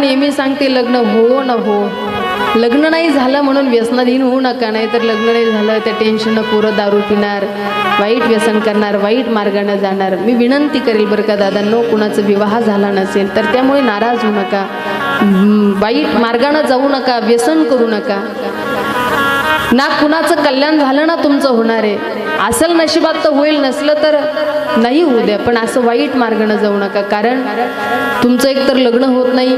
नेहमी सांगते लग्न हो न हो लग्न नाही झालं म्हणून व्यसनाधीन होऊ नका नाही तर लग्न नाही झालं त्या टेन्शननं पोरं दारू पिणार वाईट व्यसन करणार वाईट मार्गाने जाणार. मी विनंती करेल बरं का दादांनो कुणाचा विवाह झाला नसेल तर त्यामुळे नाराज होऊ नका. वाईट मार्गानं जाऊ नका व्यसन करू नका. ना कुणाचं कल्याण झालं ना तुमचं होणार. आहे असेल नशिबात तर होईल नसलं तर नाही होऊ द्या. पण असं वाईट मार्गानं जाऊ नका. कारण तुमचं एकतर लग्न होत नाही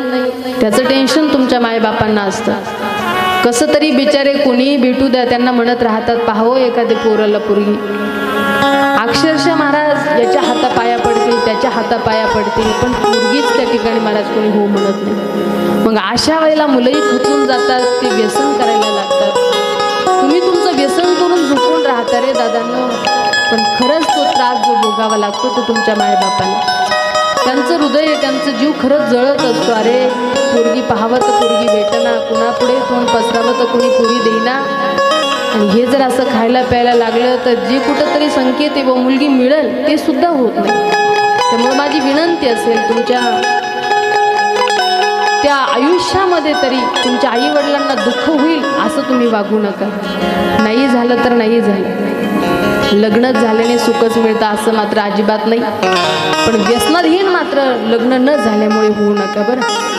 त्याचं टेन्शन तुमच्या मायबापांना असतं. कसं तरी बिचारे कोणीही भेटू द्या त्यांना म्हणत राहतात पाहो एखाद्या पोराला पोरगी. अक्षरशः महाराज याच्या हातापाया पडतील त्याच्या हातापाया पडतील पण पोरगीच त्या ठिकाणी महाराज कोणी हो म्हणत नाही. मग अशा वेळेला मुलंही खचून जातात ते व्यसन झोपून दादांना. पण खरंच तो त्रास जो भोगावा लागतो तो तुमच्या मायबापाला. त्यांचं हृदय त्यांचं जीव खरंच जळत असतो. अरे पोरगी पाहावं तर पोरगी भेटना कुणापुढे तोंड पसरावं तर कोणी पुरी देईना. आणि हे जर असं खायला प्यायला लागलं तर जे कुठंतरी संकेत आहे व मुलगी मिळेल ते सुद्धा होत नाही. त्यामुळे माझी विनंती असेल तुमच्या त्या आयुष्यामध्ये तरी तुमच्या आई वडिलांना दुःख होईल असं तुम्ही वागू नका. नाही झालं तर नाही झालं. लग्न झाल्याने सुखच मिळतं असं मात्र अजिबात नाही. पण व्यसनाधीन मात्र लग्न न झाल्यामुळे होऊ नका बरं.